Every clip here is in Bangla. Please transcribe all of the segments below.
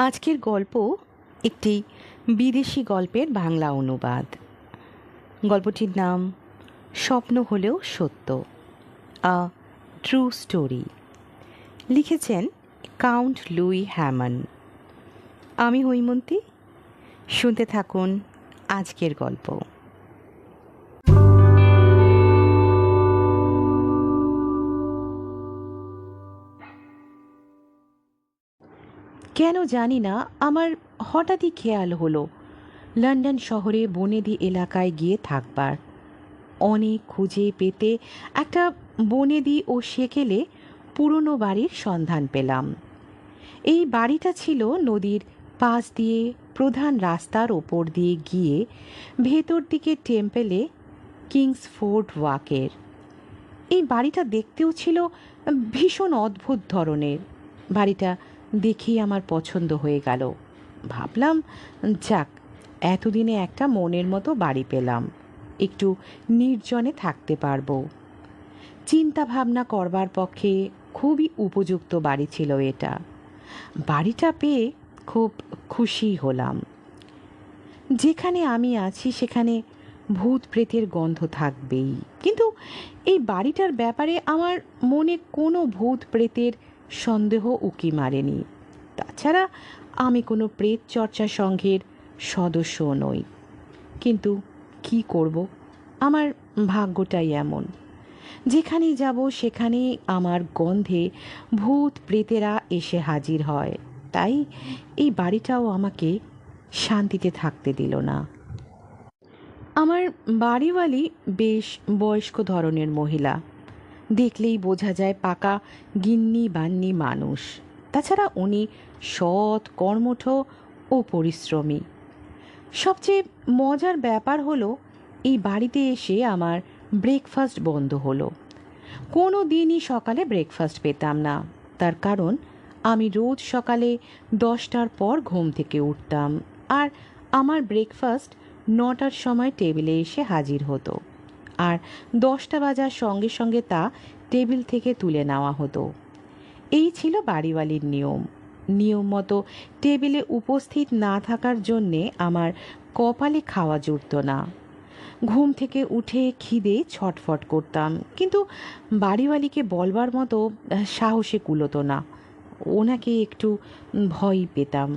আজকের গল্প একটি বিদেশি গল্পের বাংলা অনুবাদ। গল্পটির নাম স্বপ্ন হলেও সত্য, আ ট্রু স্টোরি। লিখেছেন কাউন্ট লুই হ্যামন। আমি হৈমন্তী। শুনতে থাকুন আজকের গল্প। কেন জানি না, আমার হঠাৎই খেয়াল হলো। লন্ডন শহরে বনেদি এলাকায় গিয়ে থাকবার। অনেক খুঁজে পেতে একটা বনেদি ও সেকেলে পুরনো বাড়ির সন্ধান পেলাম। এই বাড়িটা ছিল নদীর পাশ দিয়ে প্রধান রাস্তার ওপর দিয়ে গিয়ে ভেতর দিকে টেম্পেলে কিংস ফোর্ট ওয়াকের। এই বাড়িটা দেখতেও ছিল ভীষণ অদ্ভুত ধরনের। বাড়িটা দেখেই আমার পছন্দ হয়ে গেল। ভাবলাম, যাক, এতদিনে একটা মনের মতো বাড়ি পেলাম। একটু নির্জনে থাকতে পারব। চিন্তা ভাবনা করবার পক্ষে খুবই উপযুক্ত বাড়ি ছিল এটা। বাড়িটা পেয়ে খুব খুশি হলাম। যেখানে আমি আছি, সেখানে ভূত প্রেতের গন্ধ থাকবেই। কিন্তু এই বাড়িটার ব্যাপারে আমার মনে কোনো ভূত প্রেতের সন্দেহ উকি মারেনি। তাছাড়া আমি কোনো প্রেত চর্চা সংঘের সদস্যও নই। কিন্তু কি করব? আমার ভাগ্যটাই এমন। যেখানেই যাব, সেখানেই আমার গন্ধে ভূত প্রেতেরা এসে হাজির হয়। তাই এই বাড়িটাও আমাকে শান্তিতে থাকতে দিল না। আমার বাড়িওয়ালি বেশ বয়স্ক ধরনের মহিলা। দেখলেই বোঝা যায় পাকা গিন্নি বান্নি মানুষ। তাছাড়া উনি সৎ, কর্মঠ ও পরিশ্রমী। সবচেয়ে মজার ব্যাপার হলো, এই বাড়িতে এসে আমার ব্রেকফাস্ট বন্ধ হলো। কোনো দিনই সকালে ব্রেকফাস্ট পেতাম না। তার কারণ, আমি রোজ সকালে দশটার পর ঘুম থেকে উঠতাম। আর আমার ব্রেকফাস্ট নটার সময় টেবিলে এসে হাজির হতো। আর দশটা বাজার সঙ্গে সঙ্গে তা টেবিল থেকে তুলে নেওয়া হতো। এই ছিল বাড়িওয়ালির নিয়ম। নিয়ম মতো টেবিলে উপস্থিত না থাকার জন্যে আমার কপালে খাওয়া জুটত না। ঘুম থেকে উঠে খিদে ছটফট করতাম, কিন্তু বাড়িওয়ালিকে বলবার মতো সাহসে কুলোতো না। ওনাকে একটু ভয় পেতাম,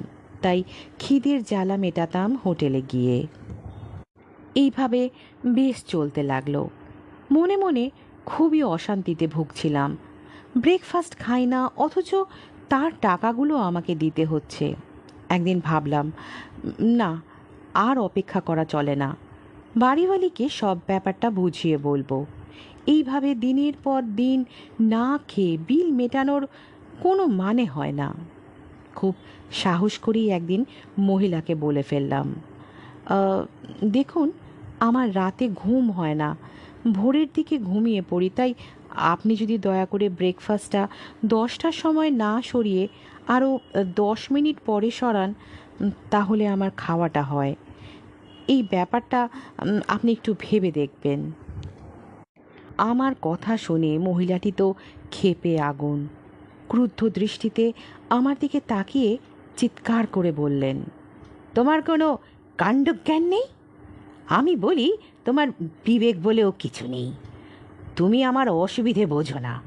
তাই খিদের জ্বালা মেটাতাম হোটেলে গিয়ে। এইভাবে বেশ চলতে লাগল। মনে মনে খুবই অশান্তিতে ভুগছিলাম। ব্রেকফাস্ট খাই না, অথচ তার টাকাগুলো আমাকে দিতে হচ্ছে। একদিন ভাবলাম, না, আর অপেক্ষা করা চলে না। বাড়িওয়ালিকে সব ব্যাপারটা বুঝিয়ে বলব। এইভাবে দিনের পর দিন না খেয়ে বিল মেটানোর কোনো মানে হয় না। খুব সাহস করেই একদিন মহিলাকে বলে ফেললাম দেখুন আমার রাতে ঘুম হয় না। ভোরের দিকে ঘুমিয়ে পড়ি, তাই আপনি যদি দয়া করে ব্রেকফাস্টটা দশটার সময় না সরিয়ে আরও দশ মিনিট পরে সরান, তাহলে আমার খাওয়াটা হয়। এই ব্যাপারটা আপনি একটু ভেবে দেখবেন। আমার কথা শুনে মহিলাটি তো খেপে আগুন। ক্রুদ্ধ দৃষ্টিতে আমার দিকে তাকিয়ে চিৎকার করে বললেন, তোমার কোনো কাণ্ডজ্ঞান নেই? আমি বলি, তোমার বিবেক বলেও কিছু নেই। তুমি আমার অসুবিধে বোঝো না।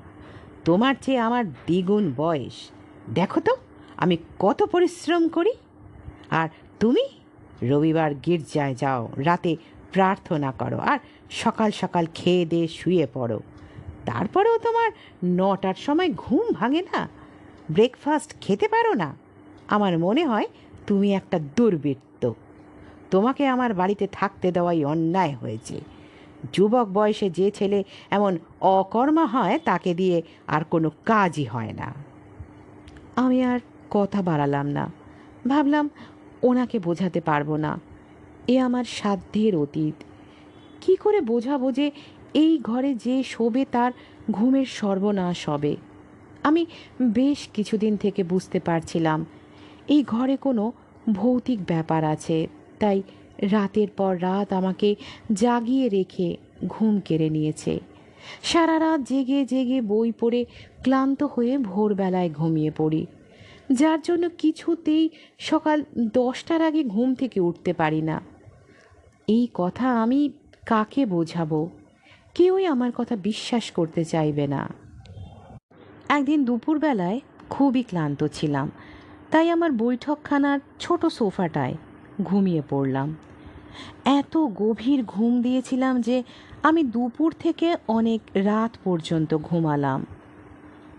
তোমার চেয়ে আমার দ্বিগুণ বয়স। দেখো তো, আমি কত পরিশ্রম করি। আর তুমি রবিবার গির্জায় যাও, রাতে প্রার্থনা করো, আর সকাল সকাল খেয়ে দিয়ে শুয়ে পড়ো। তারপরেও তোমার নটার সময় ঘুম ভাঙে না। ব্রেকফাস্ট খেতে পারো না। আমার মনে হয় তুমি একটা দুর্বৃত্ত। তোমাকে আমার বাড়িতে থাকতে দেওয়াই অন্যায় হয়েছে। যুবক বয়সে যে ছেলে এমন অকর্মা হয়, তাকে দিয়ে আর কোনো কাজই হয় না। আমি আর কথা বাড়ালাম না। ভাবলাম, ওনাকে বোঝাতে পারব না। এ আমার সাধ্যের অতীত। কি করে বোঝাবো যে এই ঘরে যে শোবে, তার ঘুমের সর্বনাশ হবে? আমি বেশ কিছুদিন থেকে বুঝতে পারছিলাম, এই ঘরে কোনো ভৌতিক ব্যাপার আছে। তাই রাতের পর রাত আমাকে জাগিয়ে রেখে ঘুম কেড়ে নিয়েছে। সারা রাত জেগে জেগে বই পড়ে ক্লান্ত হয়ে ভোরবেলায় ঘুমিয়ে পড়ি। যার জন্য কিছুতেই সকাল দশটার আগে ঘুম থেকে উঠতে পারি না। এই কথা আমি কাকে বোঝাবো? কেউই আমার কথা বিশ্বাস করতে চাইবে না। একদিন দুপুরবেলায় খুবই ক্লান্ত ছিলাম। তাই আমার বৈঠকখানার ছোট সোফাটায় ঘুমিয়ে পড়লাম। এত গভীর ঘুম দিয়েছিলাম যে আমি দুপুর থেকে অনেক রাত পর্যন্ত ঘুমালাম।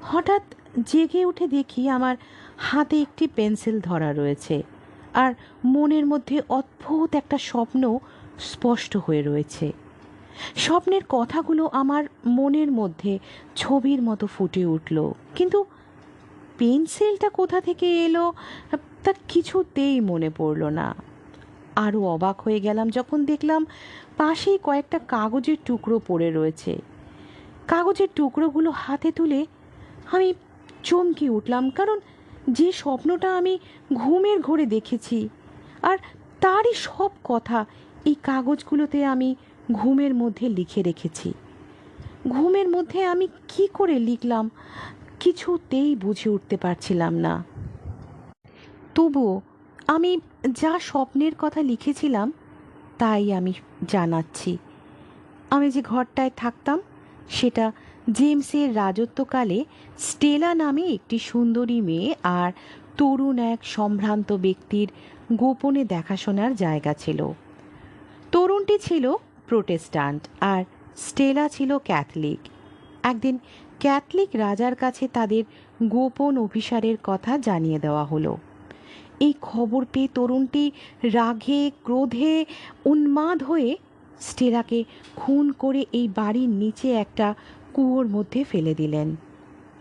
হঠাৎ জেগে উঠে দেখি আমার হাতে একটি পেন্সিল ধরা রয়েছে আর মনের মধ্যে অদ্ভুত একটা স্বপ্ন স্পষ্ট হয়ে রয়েছে। স্বপ্নের কথাগুলো আমার মনের মধ্যে ছবির মতো ফুটে উঠল। কিন্তু পেন্সিলটা কোথা থেকে এলো তা কিছুতেই মনে পড়ল না। আরও অবাক হয়ে গেলাম যখন দেখলাম পাশেই কয়েকটা কাগজের টুকরো পড়ে রয়েছে। কাগজের টুকরোগুলো হাতে তুলে আমি চমকে উঠলাম, কারণ যে স্বপ্নটা আমি ঘুমের ঘরে দেখেছি আর তারই সব কথা এই কাগজগুলোতে আমি ঘুমের মধ্যে লিখে রেখেছি। ঘুমের মধ্যে আমি কি করে লিখলাম কিছুতেই বুঝে উঠতে পারছিলাম না। তবুও আমি যা স্বপ্নের কথা লিখেছিলাম, তাই আমি জানাচ্ছি। আমি যে ঘরটায় থাকতাম, সেটা জেমসের রাজত্বকালে স্টেলা নামে একটি সুন্দরী মেয়ে আর তরুণ এক সম্ভ্রান্ত ব্যক্তির গোপনে দেখাশোনার জায়গা ছিল। তরুণটি ছিল প্রোটেস্টান্ট আর স্টেলা ছিল ক্যাথলিক। একদিন ক্যাথলিক রাজার কাছে তাদের গোপন অভিসারের কথা জানিয়ে দেওয়া হলো। এই খবর পেয়ে তরুণটি রাগে, ক্রোধে উন্মাদ হয়ে স্টেলাকে খুন করে এই বাড়ির নিচে একটা কুয়োর মধ্যে ফেলে দিলেন।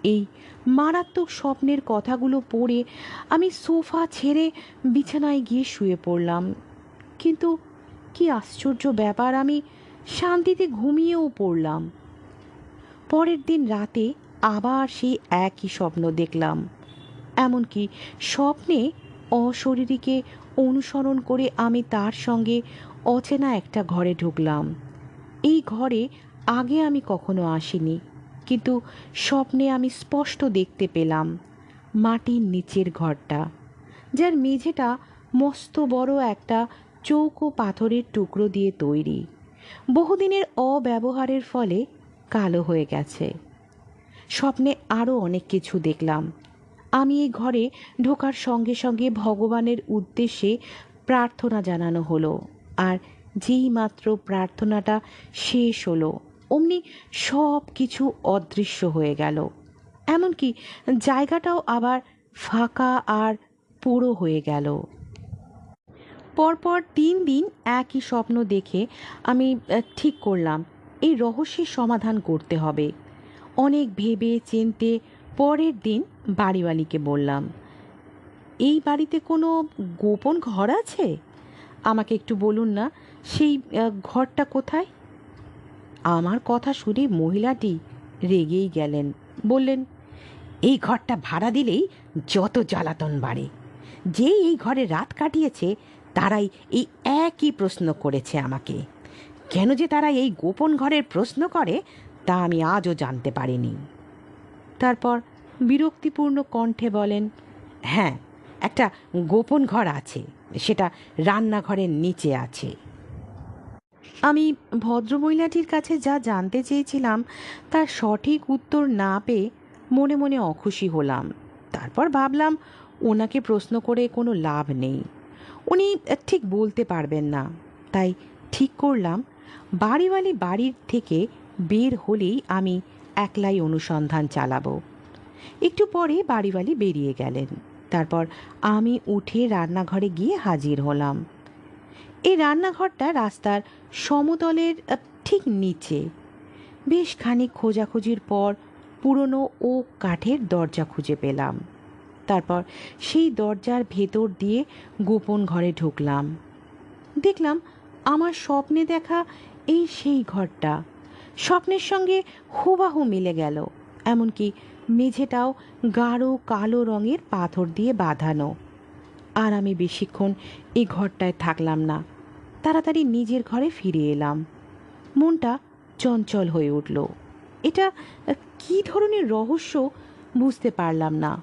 এই মারাত্মক স্বপ্নের কথাগুলো পড়ে আমি সোফা ছেড়ে বিছানায় গিয়ে শুয়ে পড়লাম। কিন্তু কি আশ্চর্য ব্যাপার, আমি শান্তিতে ঘুমিয়েও পড়লাম। পরের দিন রাতে আবার সেই একই স্বপ্ন দেখলাম। এমনকি স্বপ্নে অশরীরীকে অনুসরণ করে আমি তার সঙ্গে অচেনা একটা ঘরে ঢুকলাম। এই ঘরে আগে আমি কখনো আসিনি, কিন্তু স্বপ্নে আমি স্পষ্ট দেখতে পেলাম মাটির নিচের ঘরটা, যার মেঝেটা মস্ত বড় একটা চৌকো পাথরের টুকরো দিয়ে তৈরি। বহুদিনের অব্যবহারের ফলে কালো হয়ে গেছে। স্বপ্নে আরও অনেক কিছু দেখলাম। আমি এই ঘরে ঢোকার সঙ্গে সঙ্গে ভগবানের উদ্দেশ্যে প্রার্থনা জানানো হলো। আর যেই মাত্র প্রার্থনাটা শেষ হলো, অমনি সব কিছু অদৃশ্য হয়ে গেল। এমনকি জায়গাটাও আবার ফাঁকা আর পুরো হয়ে গেল। পরপর তিন দিন একই স্বপ্ন দেখে আমি ঠিক করলাম, এই রহস্যের সমাধান করতে হবে। অনেক ভেবে চিনতে পরের দিন বাড়িওয়ালিকে বললাম, এই বাড়িতে কোনো গোপন ঘর আছে? আমাকে একটু বলুন না, সেই ঘরটা কোথায়? আমার কথা শুনে মহিলাটি রেগেই গেলেন, বললেন, এই ঘরটা ভাড়া দিলেই যত জ্বালাতন বাড়ে। যেই এই ঘরে রাত কাটিয়েছে, তারাই এই একই প্রশ্ন করেছে আমাকে। কেন যে তারা এই গোপন ঘরের প্রশ্ন করে, তা আমি আজও জানতে পারিনি। তারপর বিরক্তিপূর্ণ কণ্ঠে বলেন হ্যাঁ একটা গোপন ঘর আছে। সেটা রান্নাঘরের নিচে আছে। আমি ভদ্রমহিলাটির কাছে যা জানতে চেয়েছিলাম, তার সঠিক উত্তর না পেয়ে মনে মনে অখুশি হলাম। তারপর ভাবলাম, ওনাকে প্রশ্ন করে কোনো লাভ নেই। উনি ঠিক বলতে পারবেন না। তাই ঠিক করলাম, বাড়িওয়ালি বাড়ির থেকে বের হলেই আমি একলাই অনুসন্ধান চালাবো। একটু পরে বাড়িওয়ালি বেরিয়ে গেলেন। তারপর আমি উঠে রান্নাঘরে গিয়ে হাজির হলাম। এই রান্নাঘরটা রাস্তার সমতলের ঠিক নিচে। বেশ খানিক খোঁজাখুঁজির পর পুরনো ও কাঠের দরজা খুঁজে পেলাম। তারপর সেই দরজার ভেতর দিয়ে গোপন ঘরে ঢুকলাম। দেখলাম আমার স্বপ্নে দেখা এই সেই ঘরটা। স্বপ্নের সঙ্গে হুবাহু মিলে গেল। এমনকি মেঝেটাও গাঢ় কালো রঙের পাথর দিয়ে বাঁধানো। আর আমি বেশিক্ষণ এই ঘরটায় থাকলাম না। তাড়াতাড়ি নিজের ঘরে ফিরে এলাম। মনটা চঞ্চল হয়ে উঠল। এটা কী ধরনের রহস্য বুঝতে পারলাম না।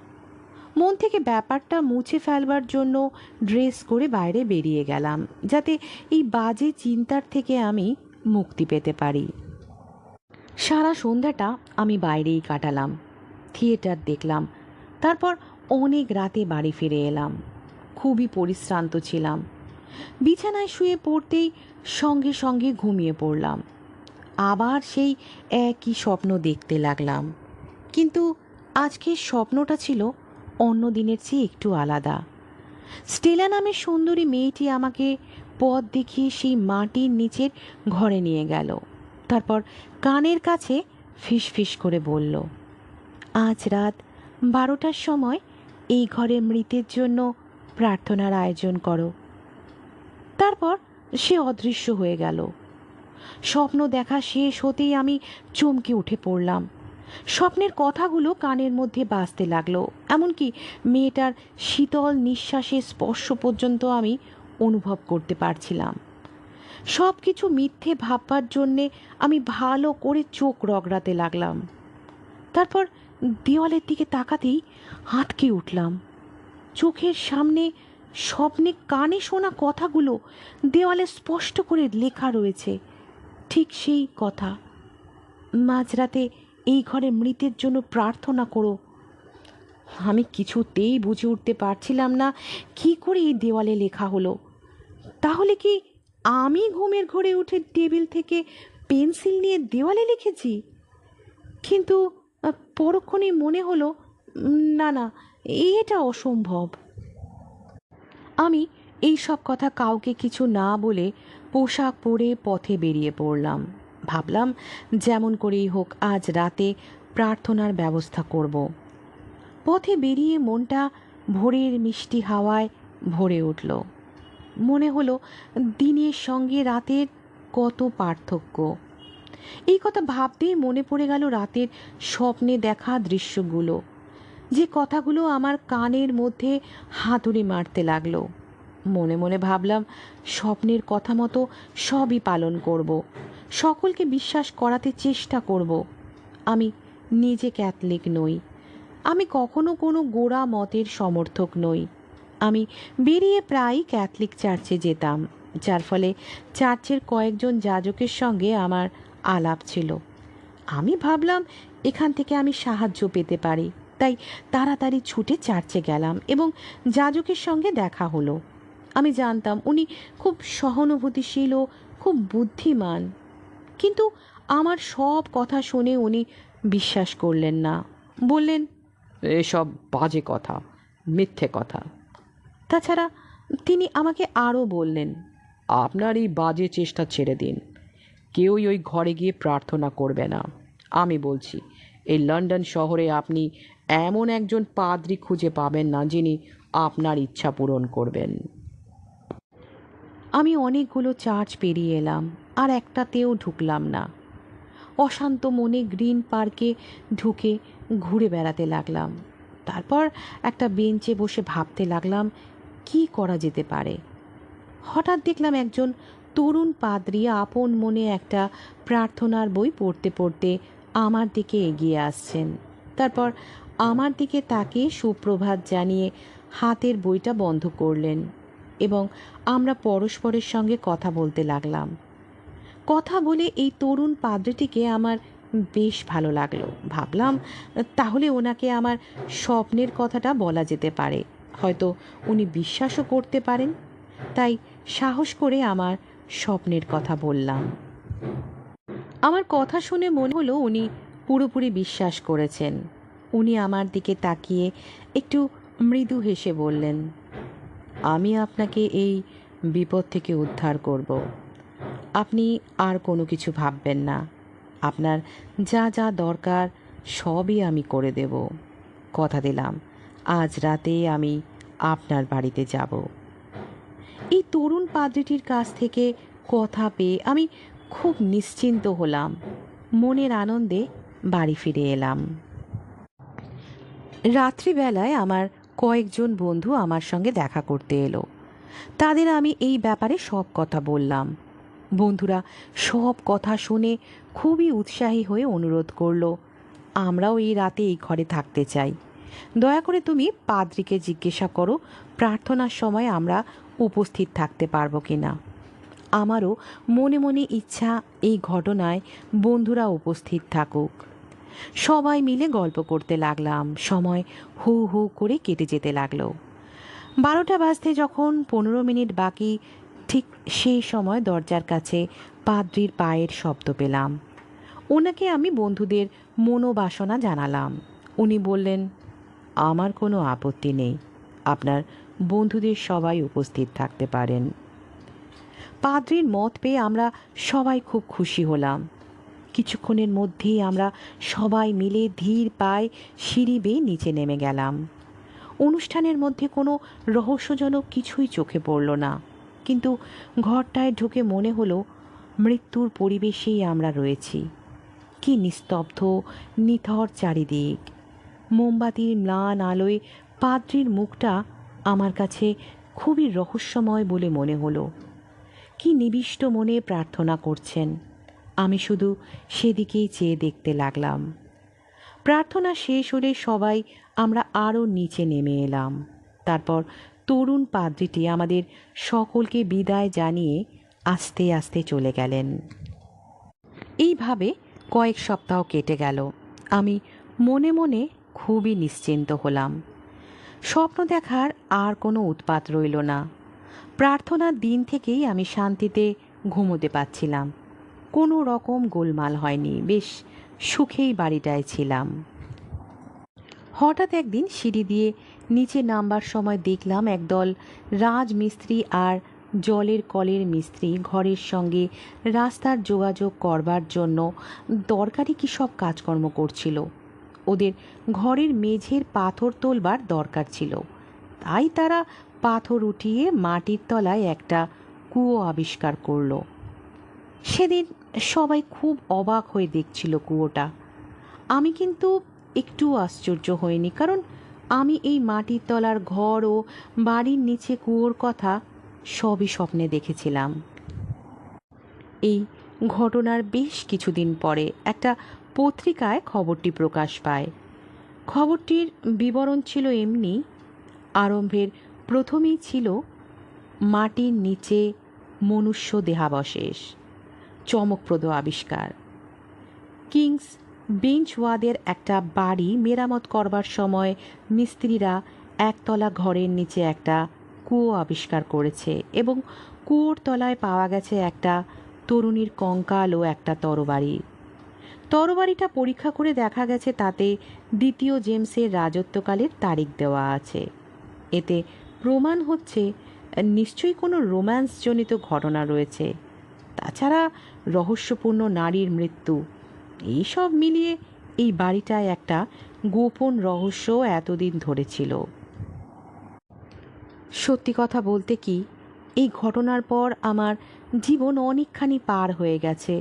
মন থেকে ব্যাপারটা মুছে ফেলবার জন্য ড্রেস করে বাইরে বেরিয়ে গেলাম, যাতে এই বাজে চিন্তার থেকে আমি মুক্তি পেতে পারি। সারা সন্ধ্যাটা আমি বাইরেই কাটালাম, থিয়েটার দেখলাম, তারপর অনেক রাতে বাড়ি ফিরে এলাম। খুবই পরিশ্রান্ত ছিলাম। বিছানায় শুয়ে পড়তেই সঙ্গে সঙ্গে ঘুমিয়ে পড়লাম। আবার সেই একই স্বপ্ন দেখতে লাগলাম। কিন্তু আজকের স্বপ্নটা ছিল অন্য দিনের চেয়ে একটু আলাদা। স্টেলা নামের সুন্দরী মেয়েটি আমাকে পথ দেখিয়ে সেই মাটির নিচের ঘরে নিয়ে গেল। তারপর কানের কাছে ফিস ফিস করে বলল, আজ রাত বারোটার সময় এই ঘরে মৃতের জন্য প্রার্থনার আয়োজন করো। তারপর সে অদৃশ্য হয়ে গেল। স্বপ্ন দেখা শেষ হতেই আমি চমকে উঠে পড়লাম। স্বপ্নের কথাগুলো কানের মধ্যে বাজতে লাগল, এমনকি মেয়েটার শীতল নিঃশ্বাসের স্পর্শ পর্যন্ত আমি অনুভব করতে পারছিলাম। সব কিছু মিথ্যে ভাববার জন্যে আমি ভালো করে চোখ রগড়াতে লাগলাম। তারপর দেওয়ালের দিকে তাকাতেই আটকে উঠলাম। চোখের সামনে স্বপ্নে কানে শোনা কথাগুলো দেওয়ালে স্পষ্ট করে লেখা রয়েছে। ঠিক সেই কথা। মাঝরাতে এই ঘরে মৃতের জন্য প্রার্থনা করো। আমি কিছুতেই বুঝে উঠতে পারছিলাম না কি করে এই দেওয়ালে লেখা হলো। তাহলে কি আমি ঘুমের ঘরে উঠে টেবিল থেকে পেন্সিল নিয়ে দেওয়ালে লিখেছি। কিন্তু পরক্ষণে মনে হলো না না, এটা অসম্ভব। আমি এই সব কথা কাউকে কিছু না বলে পোশাক পরে পথে বেরিয়ে পড়লাম। ভাবলাম, যেমন করেই হোক, আজ রাতে প্রার্থনার ব্যবস্থা করব। পথে বেরিয়ে মনটা ভোরের মিষ্টি হাওয়ায় ভরে উঠল। মনে হলো দিনের সঙ্গে রাতের কত পার্থক্য। এই কথা ভাবতেই মনে পড়ে গেল রাতের স্বপ্নে দেখা দৃশ্যগুলো। যে কথাগুলো আমার কানের মধ্যে হাতুড়ি মারতে লাগল। মনে মনে ভাবলাম, স্বপ্নের কথা মতো সবই পালন করব। সকলকে বিশ্বাস করাতে চেষ্টা করব। আমি নিজে ক্যাথলিক নই। আমি কখনো কোনো গোড়া মতের সমর্থক নই। আমি বেরিয়ে প্রায়ই ক্যাথলিক চার্চে যেতাম, যার ফলে চার্চের কয়েকজন যাজকের সঙ্গে আমার আলাপ ছিল। আমি ভাবলাম, এখান থেকে আমি সাহায্য পেতে পারি। তাই তাড়াতাড়ি ছুটে চার্চে গেলাম এবং যাজকের সঙ্গে দেখা হলো। আমি জানতাম, উনি খুব সহানুভূতিশীল ও খুব বুদ্ধিমান। কিন্তু আমার সব কথা শুনে উনি বিশ্বাস করলেন না। বললেন এসব বাজে কথা, মিথ্যে কথা। তাছাড়া তিনি আমাকে আরও বললেন, আপনার এই বাজে চেষ্টা ছেড়ে দিন। কেউই ওই ঘরে গিয়ে প্রার্থনা করবে না। আমি বলছি, এই লন্ডন শহরে আপনি এমন একজন পাদ্রি খুঁজে পাবেন না যিনি আপনার ইচ্ছা পূরণ করবেন। আমি অনেকগুলো চার্চ পেরিয়ে এলাম, আর একটাতেও ঢুকলাম না। অশান্ত মনে গ্রিন পার্কে ঢুকে ঘুরে বেড়াতে লাগলাম। তারপর একটা বেঞ্চে বসে ভাবতে লাগলাম কি করা যেতে পারে? হঠাৎ দেখলাম একজন তরুণ পাদ্রী আপন মনে একটা প্রার্থনার বই পড়তে পড়তে আমার দিকে এগিয়ে আসছেন। তারপর আমার দিকে তাকে সুপ্রভাত জানিয়ে হাতের বইটা বন্ধ করলেন এবং আমরা পরস্পরের সঙ্গে কথা বলতে লাগলাম। কথা বলে এই তরুণ পাদ্রীটিকে আমার বেশ ভালো লাগল। ভাবলাম, তাহলে ওনাকে আমার স্বপ্নের কথাটা বলা যেতে পারে। হয়তো উনি বিশ্বাসও করতে পারেন। তাই সাহস করে আমার স্বপ্নের কথা বললাম। আমার কথা শুনে মনে হলো উনি পুরোপুরি বিশ্বাস করেছেন। উনি আমার দিকে তাকিয়ে একটু মৃদু হেসে বললেন, আমি আপনাকে এই বিপদ থেকে উদ্ধার করব। আপনি আর কোনো কিছু ভাববেন না। আপনার যা যা দরকার সবই আমি করে দেব। কথা দিলাম। আজ রাতে আমি আপনার বাড়িতে যাব। এই তরুণ পাদ্রীটির কাছ থেকে কথা পেয়ে আমি খুব নিশ্চিন্ত হলাম। মনের আনন্দে বাড়ি ফিরে এলাম। রাত্রিবেলায় আমার কয়েকজন বন্ধু আমার সঙ্গে দেখা করতে এলো। তাদের আমি এই ব্যাপারে সব কথা বললাম। বন্ধুরা সব কথা শুনে খুবই উৎসাহী হয়ে অনুরোধ করল, আমরাও এই রাতে এই ঘরে থাকতে চাই। দয়া করে তুমি পাদ্রিকে জিজ্ঞাসা করো, প্রার্থনার সময় আমরা উপস্থিত থাকতে পারব কি না আমারও মনে মনে ইচ্ছা এই ঘটনায় বন্ধুরা উপস্থিত থাকুক। সবাই মিলে গল্প করতে লাগলাম, সময় হু হু করে কেটে যেতে লাগল। বারোটা বাজতে যখন পনেরো মিনিট বাকি, ঠিক সেই সময় দরজার কাছে পাদ্রির পায়ের শব্দ পেলাম। ওনাকে আমি বন্ধুদের মনোবাসনা জানালাম। উনি বললেন আমার কোনো আপত্তি নেই। আপনার বন্ধুদের সবাই উপস্থিত থাকতে পারেন। পাদ্রির মত পেয়ে আমরা সবাই খুব খুশি হলাম। কিছুক্ষণের মধ্যেই আমরা সবাই মিলে ধীর পায়ে সিঁড়ি বেয়ে নিচে নেমে গেলাম। অনুষ্ঠানের মধ্যে কোনো রহস্যজনক কিছুই চোখে পড়ল না। কিন্তু ঘরটায় ঢুকে মনে হলো, মৃত্যুর পরিবেশেই আমরা রয়েছি। কি নিস্তব্ধ, নিথর চারিদিক। মোমবাতির ম্লান আলোয় পাদ্রির মুখটা আমার কাছে খুবই রহস্যময় বলে মনে হলো। কি নিবিষ্ট মনে প্রার্থনা করছেন। আমি শুধু সেদিকেই চেয়ে দেখতে লাগলাম। প্রার্থনা শেষ হলে সবাই আমরা আরও নিচে নেমে এলাম। তারপর তরুণ পাদ্রিটি আমাদের সকলকে বিদায় জানিয়ে আস্তে আস্তে চলে গেলেন। এইভাবে কয়েক সপ্তাহ কেটে গেল। আমি মনে মনে খুবই নিশ্চিন্ত হলাম। স্বপ্ন দেখার আর কোনো উৎপাত রইল না। প্রার্থনার দিন থেকেই আমি শান্তিতে ঘুমোতে পারছিলাম। কোনো রকম গোলমাল হয়নি। বেশ সুখেই বাড়িটায় ছিলাম। হঠাৎ একদিন সিঁড়ি দিয়ে নিচে নামবার সময় দেখলাম একদল রাজমিস্ত্রি আর জলের কলের মিস্ত্রি ঘরের সঙ্গে রাস্তার যোগাযোগ করবার জন্য দরকারি কী সব কাজকর্ম করছিল। ওদের ঘরের মেঝের পাথর তোলবার দরকার ছিল। তাই তারা পাথর উঠিয়ে মাটির তলায় একটা কুয়ো আবিষ্কার করল। সেদিন সবাই খুব অবাক হয়ে দেখছিল কুয়োটা। আমি কিন্তু একটু আশ্চর্য হইনি, কারণ আমি এই মাটির তলার ঘর ও বাড়ির নিচে কুয়োর কথা সবই স্বপ্নে দেখেছিলাম। এই ঘটনার বেশ কিছুদিন পরে একটা পত্রিকায় খবরটি প্রকাশ পায়। খবরটির বিবরণ ছিল এমনি। আরম্ভের প্রথমেই ছিল, মাটির নিচে মনুষ্য দেহাবশেষ। চমকপ্রদ আবিষ্কার। কিংস বেঞ্চওয়াদের একটা বাড়ি মেরামত করবার সময় মিস্ত্রিরা একতলা ঘরের নিচে একটা কুয়ো আবিষ্কার করেছে এবং কুয়োর তলায় পাওয়া গেছে একটা তরুণীর কঙ্কাল ও একটা তরবারি। তরবারিটা পরীক্ষা করে দেখা গেছে তাতে দ্বিতীয় জেমসের রাজত্বকালের তারিখ দেওয়া আছে। এতে প্রমাণ হচ্ছে, নিশ্চয়ই কোনো রোম্যান্সজনিত ঘটনা রয়েছে। তাছাড়া রহস্যপূর্ণ নারীর মৃত্যু, এইসব মিলিয়ে এই বাড়িটায় একটা গোপন রহস্য এতদিন ধরে ছিল। সত্যি কথা বলতে কি, এই ঘটনার পর আমার জীবন অনেকখানি পার হয়ে গেছে।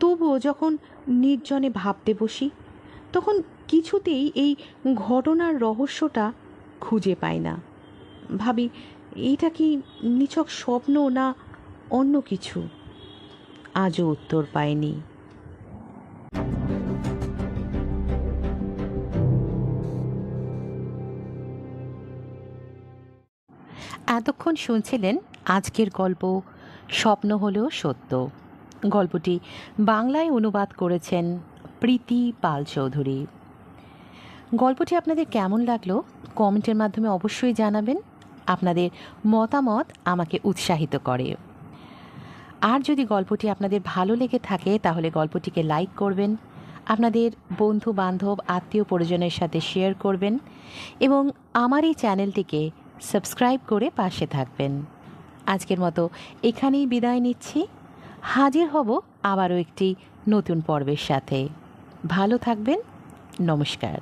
তবুও যখন নির্জনে ভাবতে বসি, তখন কিছুতেই এই ঘটনার রহস্যটা খুঁজে পাই না। ভাবি, এইটা কি নিছক স্বপ্ন না অন্য কিছু? আজও উত্তর পাইনি। এতক্ষণ শুনছিলেন আজকের গল্প, স্বপ্ন হলেও সত্য। গল্পটি বাংলায় অনুবাদ করেছেন প্রীতি পাল চৌধুরী। গল্পটি আপনাদের কেমন লাগল কমেন্টের মাধ্যমে অবশ্যই জানাবেন। আপনাদের মতামত আমাকে উৎসাহিত করে। আর যদি গল্পটি আপনাদের ভালো লেগে থাকে তাহলে গল্পটিকে লাইক করবেন, আপনাদের বন্ধু বান্ধব আত্মীয় পরিজনের সাথে শেয়ার করবেন এবং আমার এই চ্যানেলটিকে সাবস্ক্রাইব করে পাশে থাকবেন। আজকের মতো এখানেই বিদায় নিচ্ছি। হাজির হব আবারও একটি নতুন পর্বের সাথে। ভালো থাকবেন। নমস্কার।